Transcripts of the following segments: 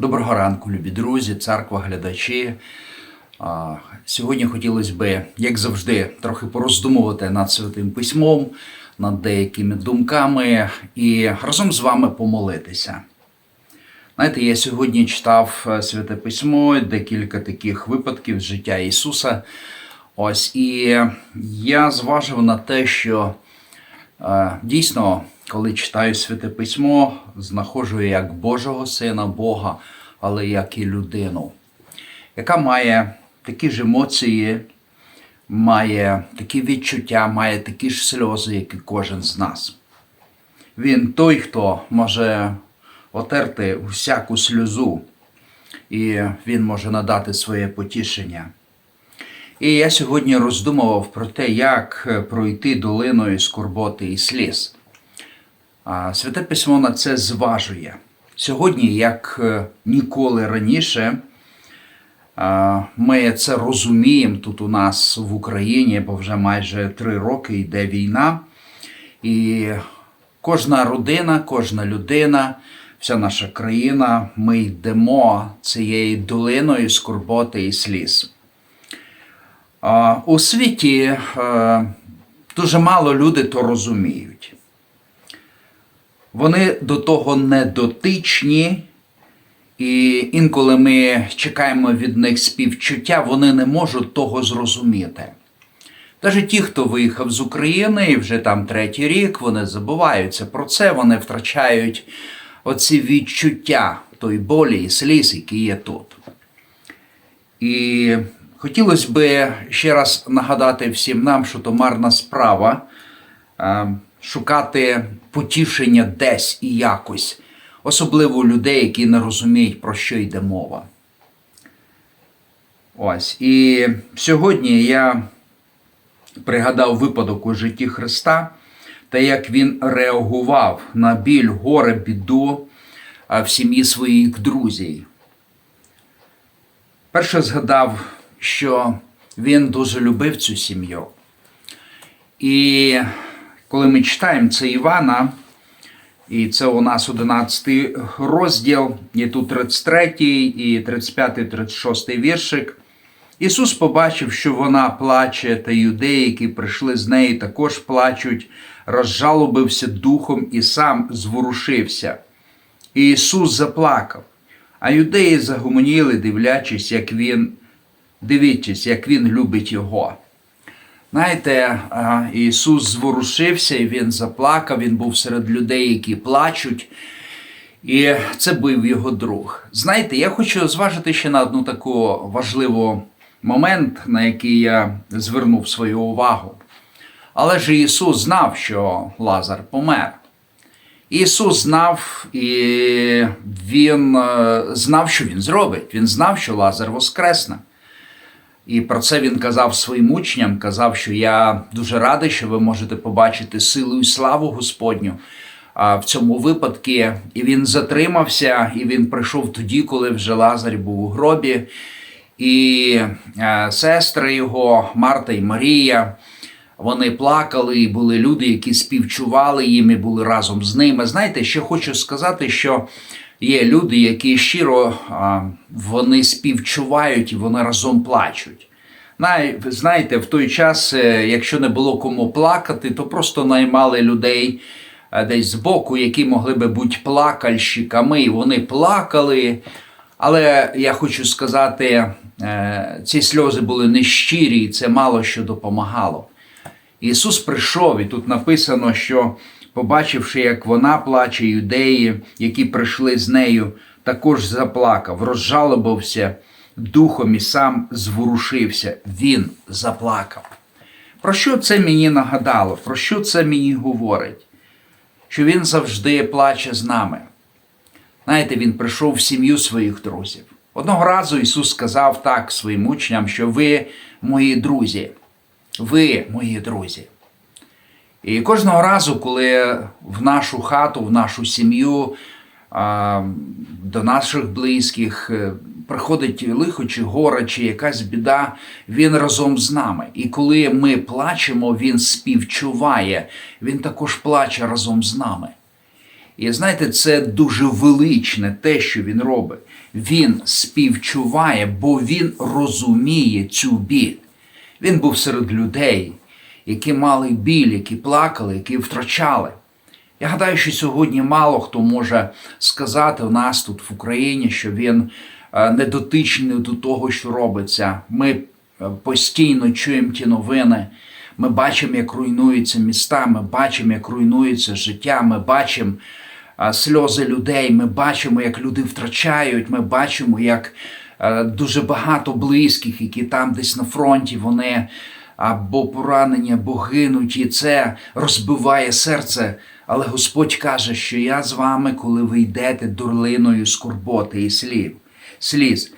Доброго ранку, любі друзі, церква, глядачі. Сьогодні хотілося б, як завжди, трохи пороздумувати над святим письмом, над деякими думками і разом з вами помолитися. Знаєте, я сьогодні читав е, святе письмо, декілька таких випадків з життя Ісуса. Ось, і я зважив на те, що е, дійсно, коли читаю святе письмо, знаходжу як Божого Сина Бога, але як і людину, яка має такі ж емоції, має такі відчуття, має такі ж сльози, як і кожен з нас. Він той, хто може отерти всяку сльозу, і він може надати своє потішення. І я сьогодні роздумував про те, як пройти долиною скорботи і сліз. Святе письмо на це зважує. Сьогодні, як е, ніколи раніше, ми це розуміємо тут у нас в Україні, бо вже майже три роки йде війна. І кожна родина, кожна людина, вся наша країна, ми йдемо цією долиною скорботи і сліз. У світі е, дуже мало люди то розуміють. Вони до того не дотичні, і інколи ми чекаємо від них співчуття, вони не можуть того зрозуміти. Навіть ті, хто виїхав з України і вже там третій рік, вони забуваються про це, вони втрачають оці відчуття той болі і сліз, які є тут. І хотілося б ще раз нагадати всім нам, що то марна справа е, шукати потішення десь і якось, особливо людей, які не розуміють, про що йде мова. Ось. І сьогодні я пригадав випадок у житті Христа та як він реагував на біль, горе, біду в сім'ї своїх друзів. Перше згадав, що він дуже любив цю сім'ю. І коли ми читаємо це Івана, і це у нас 11 розділ, і тут 33 і 35, 36 віршик. Ісус побачив, що вона плаче, та юдеї, які прийшли з неї, також плачуть, розжалобився духом і сам зворушився. І Ісус заплакав. А юдеї загомоніли, дивлячись, як він, дивлячись, як він любить його. Знаєте, Ісус зворушився і Він заплакав, Він був серед людей, які плачуть. І це був його друг. Знаєте, я хочу зважити ще на одну таку важливу момент, на який я звернув свою увагу. Але ж Ісус знав, що Лазар помер. Ісус знав, і Він е, знав, що Він зробить. Він знав, що Лазар воскресне. І про це він казав своїм учням, казав, що я дуже радий, що ви можете побачити силу і славу Господню в цьому випадку. І він затримався, і він прийшов тоді, коли вже Лазар був у гробі. І е, сестри його, Марта і Марія, вони плакали, і були люди, які співчували їм і були разом з ними. Знаєте, ще хочу сказати, що є люди, які щиро вони співчувають і вони разом плачуть. Знаєте, в той час, е, якщо не було кому плакати, то просто наймали людей десь збоку, які могли би бути плакальщиками, і вони плакали. Але я хочу сказати, е, ці сльози були нещирі, і це мало що допомагало. Ісус прийшов, і тут написано, що, побачивши, як вона плаче, юдеї, які прийшли з нею, також заплакав, розжалобився духом і сам зворушився. Він заплакав. Про що це мені нагадало? Про що це мені говорить? Що він завжди плаче з нами. Знаєте, він прийшов в сім'ю своїх друзів. Одного разу Ісус сказав так своїм учням, що ви мої друзі, ви мої друзі. І кожного разу, коли в нашу хату, в нашу сім'ю, до наших близьких е, приходить лихо чи горе, чи якась біда, він разом з нами. І коли ми плачемо, він співчуває, він також плаче разом з нами. І знаєте, це дуже величне те, що він робить. Він співчуває, бо він розуміє цю біль. Він був серед людей, які мали біль, які плакали, які втрачали. Я гадаю, що сьогодні мало хто може сказати у нас тут в Україні, що він е, не дотичний до того, що робиться. Ми е, постійно чуємо ті новини. Ми бачимо, як руйнуються міста, ми бачимо, як руйнується життя, ми бачимо е, сльози людей, ми бачимо, як люди втрачають, ми бачимо, як дуже багато близьких, які там десь на фронті, вони або поранені, або гинуть, і це розбиває серце. Але Господь каже, що я з вами, коли ви йдете долиною скорботи і слів, сліз.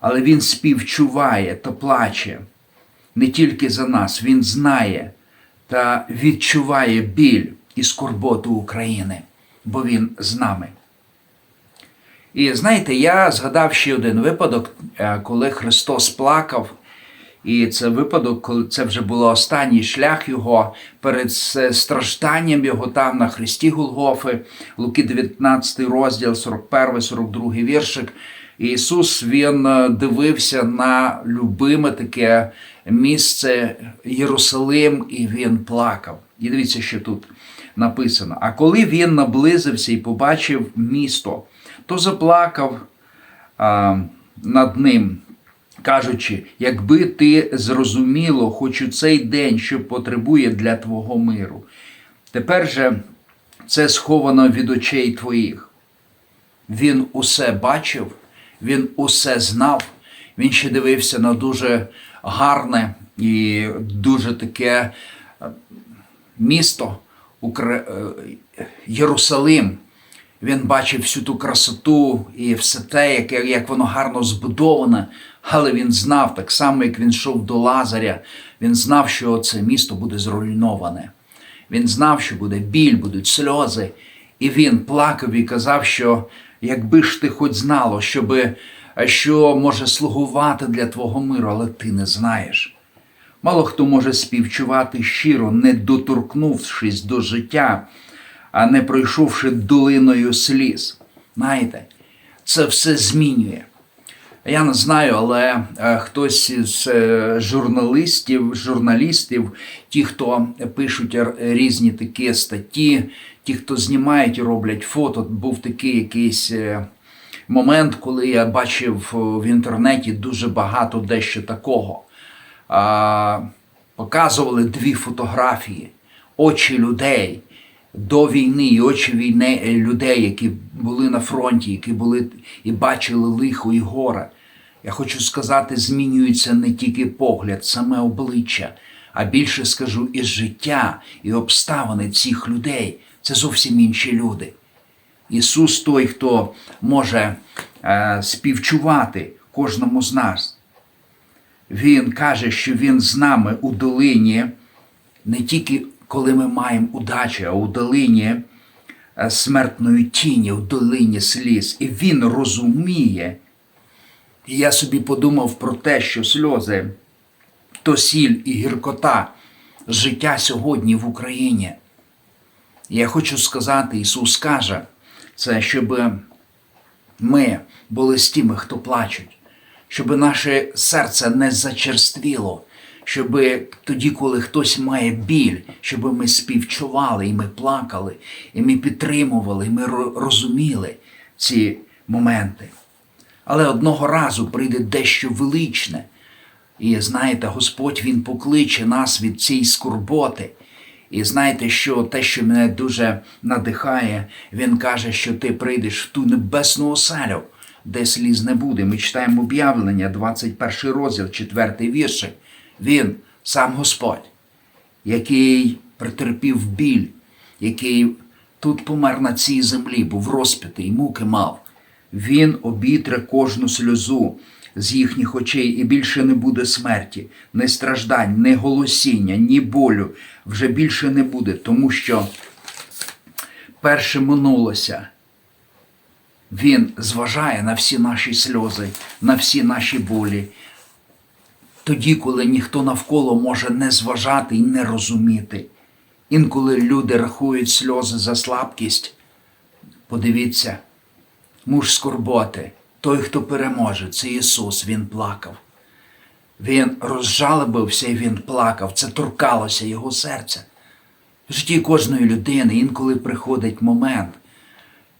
Але Він співчуває та плаче не тільки за нас, Він знає та відчуває біль і скорботу України, бо Він з нами. І знаєте, я згадав ще один випадок, е, коли Христос плакав. І це випадок, коли це вже було останній шлях його перед стражданням його там на хресті Голгофи, Луки 19 розділ, 41, 42 віршик. Ісус він е, дивився на любиме таке місце Єрусалим, і він плакав. І дивіться, що тут написано. А коли він наблизився і побачив місто, то заплакав а, над ним кажучи, якби ти зрозуміло, хоч у цей день, що потребує для твого миру. Тепер же це сховано від очей твоїх. Він усе бачив, він усе знав, він ще дивився на дуже гарне і дуже таке е, місто Укра- е, Єрусалим. Він бачив всю ту красоту і все те, яке, як воно гарно збудоване, але він знав, так само, як він йшов до Лазаря, він знав, що це місто буде зруйноване. Він знав, що буде біль, будуть сльози. І він плакав і казав, що якби ж ти хоч знало, щоби, що може слугувати для твого миру, але ти не знаєш. Мало хто може співчувати щиро, не доторкнувшись до життя, а не пройшовши долиною сліз. Знаєте, це все змінює. Я не знаю, але е, хтось із е, журналістів, журналістів, ті, хто пишуть різні такі статті, ті, хто знімають і роблять фото, був такий якийсь е, момент, коли я бачив в інтернеті дуже багато дещо такого. Показували дві фотографії, очі людей до війни, і очі війни людей, які були на фронті, які були і бачили лихо і горе. Я хочу сказати, змінюється не тільки погляд, саме обличчя, а більше скажу і життя, і обставини цих людей. Це зовсім інші люди. Ісус той, хто може е, співчувати кожному з нас. Він каже, що Він з нами у долині, не тільки коли ми маємо удачу, а у долині е, смертної тіні, у долині сліз. І Він розуміє. І я собі подумав про те, що сльози то сіль і гіркота життя сьогодні в Україні. Я хочу сказати, Ісус каже, це щоб ми були з тими, хто плачуть, щоб наше серце не зачерствіло, щоб тоді, коли хтось має біль, щоб ми співчували, і ми плакали, і ми підтримували, і ми розуміли ці моменти. Але одного разу прийде дещо величне. І знаєте, Господь Він покличе нас від цієї скорботи. І знаєте, що те, що мене дуже надихає, він каже, що ти прийдеш в ту небесну оселю, де сліз не буде. Ми читаємо об'явлення, 21 розділ, 4 віршик. Він, сам Господь, який претерпів біль, який тут помер на цій землі, був розп'ятий, муки мав. Він обітре кожну сльозу з їхніх очей, і більше не буде смерті, ні страждань, ні голосіння, ні болю. Вже більше не буде, тому що перше минулося. Він зважає на всі наші сльози, на всі наші болі. Тоді, коли ніхто навколо може не зважати і не розуміти. Інколи люди рахують сльози за слабкість, Подивіться, муж скорботи, той, хто переможе, це Ісус, Він плакав. Він розжалобився і він плакав. Це торкалося його серця. В житті кожної людини інколи приходить момент,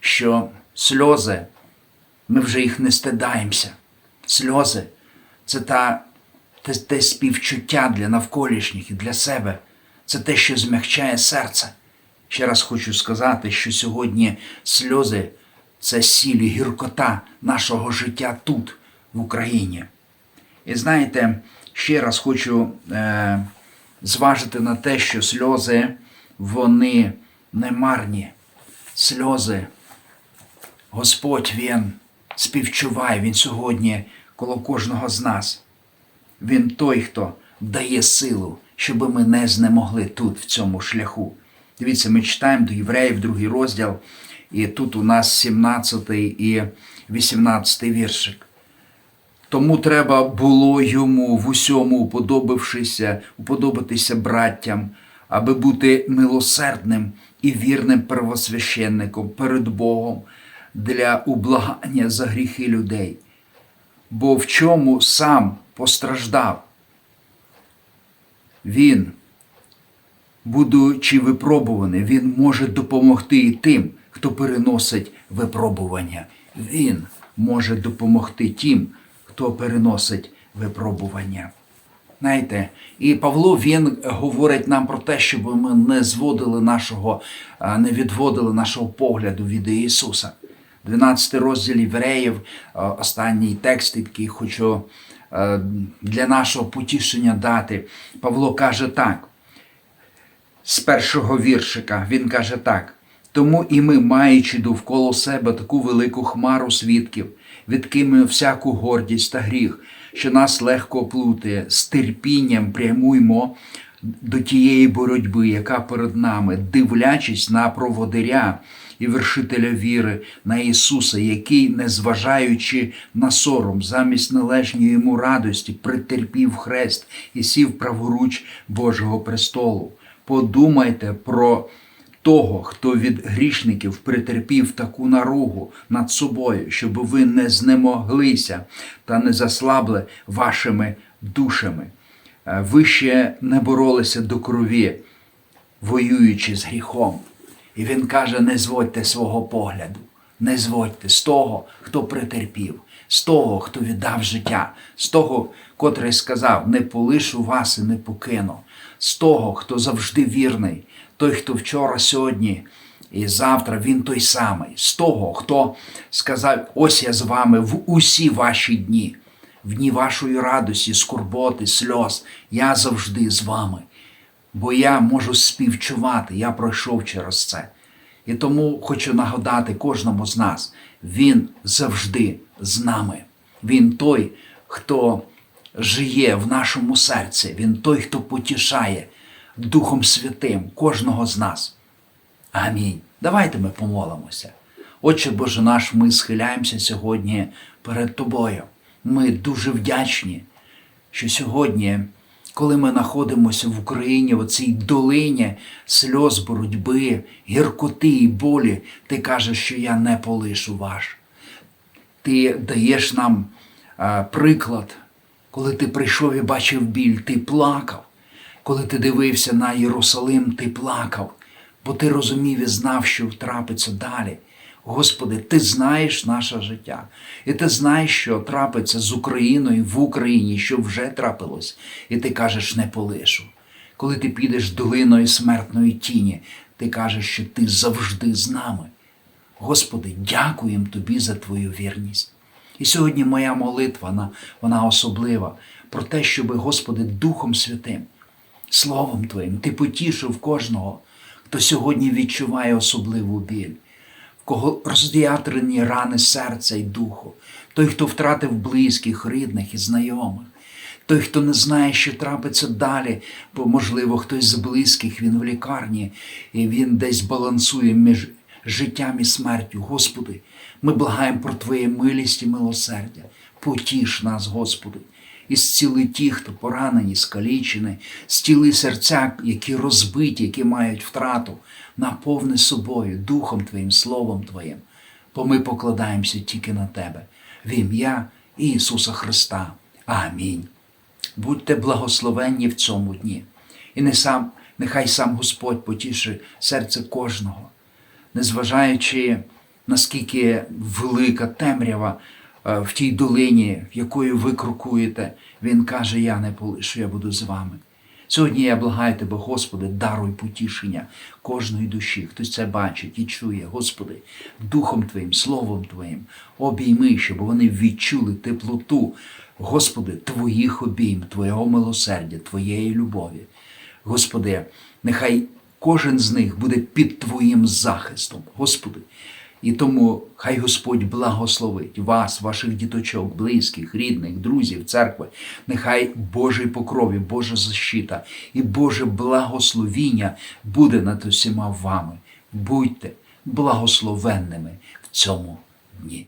що сльози, ми вже їх не стидаємося. Сльози це та, те, те співчуття для навколишніх і для себе. Це те, що змягчає серце. Ще раз хочу сказати, що сьогодні сльози це сіль і гіркота нашого життя тут, в Україні. І знаєте, ще раз хочу е, зважити на те, що сльози вони не марні. Сльози Господь Він співчуває, Він сьогодні коло кожного з нас. Він той, хто дає силу, щоб ми не знемогли тут, в цьому шляху. Дивіться, ми читаємо до євреїв, другий розділ, і тут у нас 17 і 18 віршик. Тому треба було йому в усьому уподобившися, уподобатися браттям, аби бути милосердним і вірним первосвященником перед Богом для ублагання за гріхи людей. Бо в чому сам постраждав? Він, будучи випробуваний, він може допомогти і тим, хто переносить випробування. Він може допомогти тим, хто переносить випробування. Знаєте, і Павло він говорить нам про те, щоб ми не зводили нашого, не відводили нашого погляду від Ісуса. 12 розділ Євреїв, останній текст, який хочу для нашого потішення дати. Павло каже так з першого віршика. Він каже так: тому і ми, маючи довкола себе таку велику хмару свідків, відкинемо всяку гордість та гріх, що нас легко оплутає, з терпінням прямуймо до тієї боротьби, яка перед нами, дивлячись на проводиря і вершителя віри, на Ісуса, який, незважаючи на сором, замість належньої йому радості, притерпів хрест і сів праворуч Божого престолу. Подумайте про того, хто від грішників притерпів таку наругу над собою, щоб ви не знемоглися та не заслабли вашими душами. Е, Ви ще не боролися до крові, воюючи з гріхом. І він каже: не зводьте свого погляду, не зводьте з того, хто притерпів, з того, хто віддав життя, з того, котрий сказав: не полишу вас і не покину, з того, хто завжди вірний, той, хто вчора, сьогодні і завтра він той самий, з того, хто сказав: ось я з вами в усі ваші дні, в дні вашої радості, скорботи, сльоз, я завжди з вами бо я можу співчувати, я пройшов через це. І тому хочу нагадати кожному з нас, Він завжди з нами. Він той, хто жиє в нашому серці, Він той, хто потішає Духом Святим кожного з нас. Амінь. Давайте ми помолимося. Отче Боже наш, ми схиляємося сьогодні перед Тобою. Ми дуже вдячні, що сьогодні, коли ми знаходимося в Україні, в цій долині сльоз, боротьби, гіркоти і болі, ти кажеш, що я не полишу ваш. Ти даєш нам приклад, коли ти прийшов і бачив біль, ти плакав. Коли ти дивився на Єрусалим, ти плакав, бо ти розумів і знав, що трапиться далі. Господи, ти знаєш наше життя, і ти знаєш, що трапиться з Україною в Україні, що вже трапилось, і ти кажеш, не полишу. Коли ти підеш долиною смертної тіні, ти кажеш, що ти завжди з нами. Господи, дякуємо Тобі за Твою вірність. І сьогодні моя молитва, вона, вона особлива про те, щоб, Господи, Духом Святим, Словом Твоїм, Ти потішив кожного, хто сьогодні відчуває особливу біль, в кого роздіятрені рани серця і духу, той, хто втратив близьких, рідних і знайомих. Той, хто не знає, що трапиться далі, бо, можливо, хтось з близьких, він в лікарні, і він десь балансує між життям і смертю. Господи, ми благаємо про Твоє милість і милосердя. Потіш нас, Господи. І зціли ті, хто поранені, скалічені, зціли серця, які розбиті, які мають втрату, наповни собою, Духом Твоїм, Словом Твоїм, бо ми покладаємося тільки на Тебе. В ім'я Ісуса Христа. Амінь. Будьте благословенні в цьому дні. І не сам, нехай сам Господь потішить серце кожного, незважаючи наскільки велика темрява в тій долині, в якою ви крокуєте, Він каже: Я не полишу, я буду з вами. Сьогодні я благаю тебе, Господи, даруй потішення кожної душі. Хтось це бачить і чує, Господи, Духом Твоїм, Словом Твоїм, обійми, щоб вони відчули теплоту, Господи, Твоїх обійм, Твого милосердя, Твоєї любові. Господи, нехай кожен з них буде під Твоїм захистом, Господи. І тому хай Господь благословить вас, ваших діточок, близьких, рідних, друзів, церкви. Нехай Божий покрові, Божа защита і Боже благословіння буде над усіма вами. Будьте благословенними в цьому дні.